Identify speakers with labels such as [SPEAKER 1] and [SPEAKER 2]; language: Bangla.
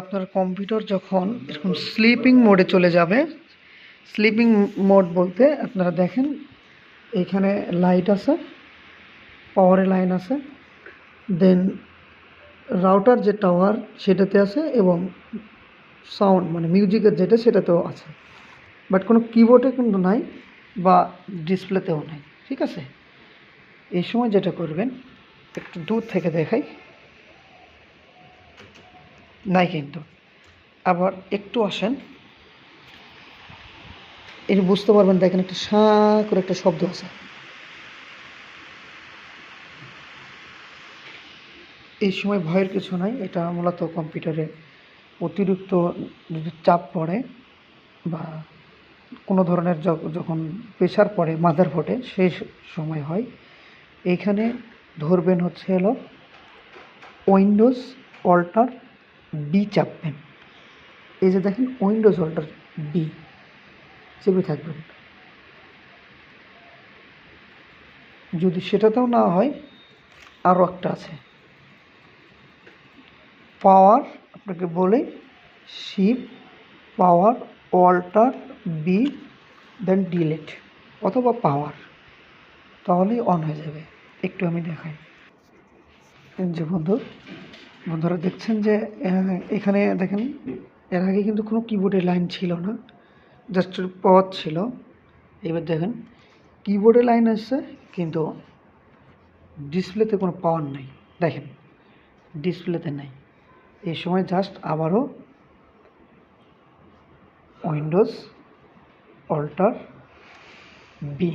[SPEAKER 1] আপনার কম্পিউটার যখন এরকম স্লিপিং মোডে চলে যাবে স্লিপিং মোড বলতে আপনারা দেখেন, এখানে লাইট আছে পাওয়ারের লাইন আছে দেন রাউটার যে টাওয়ার সেটাতে আছে এবং সাউন্ড মানে মিউজিকের যেটা সেটাতেও আছে। বাট কোনো কিবোর্ডে কিন্তু নাই বা ডিসপ্লেতেও নাই, ঠিক আছে? এই সময় যেটা করবেন, একটু দূর থেকে দেখাই। নাই কিন্তু। আবার একটু আসেন। এটা বুঝতে পারবেন, দেখেন একটা সা করে একটা শব্দ আছে। এই সময় ভয়ের কিছু নাই, এটা মূলত কম্পিউটারে অতিরিক্ত যদি চাপ পড়ে বা কোনো ধরনের যখন প্রেশার পড়ে মাদার ফোটে সেই সময় হয়। এইখানে ধরবেন হচ্ছে হলো উইন্ডোজ অল্টার বি চাপবেন। এই যে দেখেন, উইন্ডোজ অল্টার বি চেপে থাকবেন। যদি সেটাতেও না হয়, আরও একটা আছে। পাওয়ার, আপনাকে বলে sheep, power alter B then delete অথবা পাওয়ার। তাহলেই অন হয়ে যাবে। একটু আমি দেখাই। যে বন্ধু বন্ধুরা দেখছেন যে এখানে দেখেন, এর আগে কিন্তু কোনো কিবোর্ডের লাইন ছিল না জাস্ট পথ ছিল। এবার দেখেন কিবোর্ডে লাইন আসছে কিন্তু ডিসপ্লেতে কোনো পাওয়ার নাই। দেখেন ডিসপ্লেতে নাই। এই সময় জাস্ট আবারও উইন্ডোজ অল্টার বি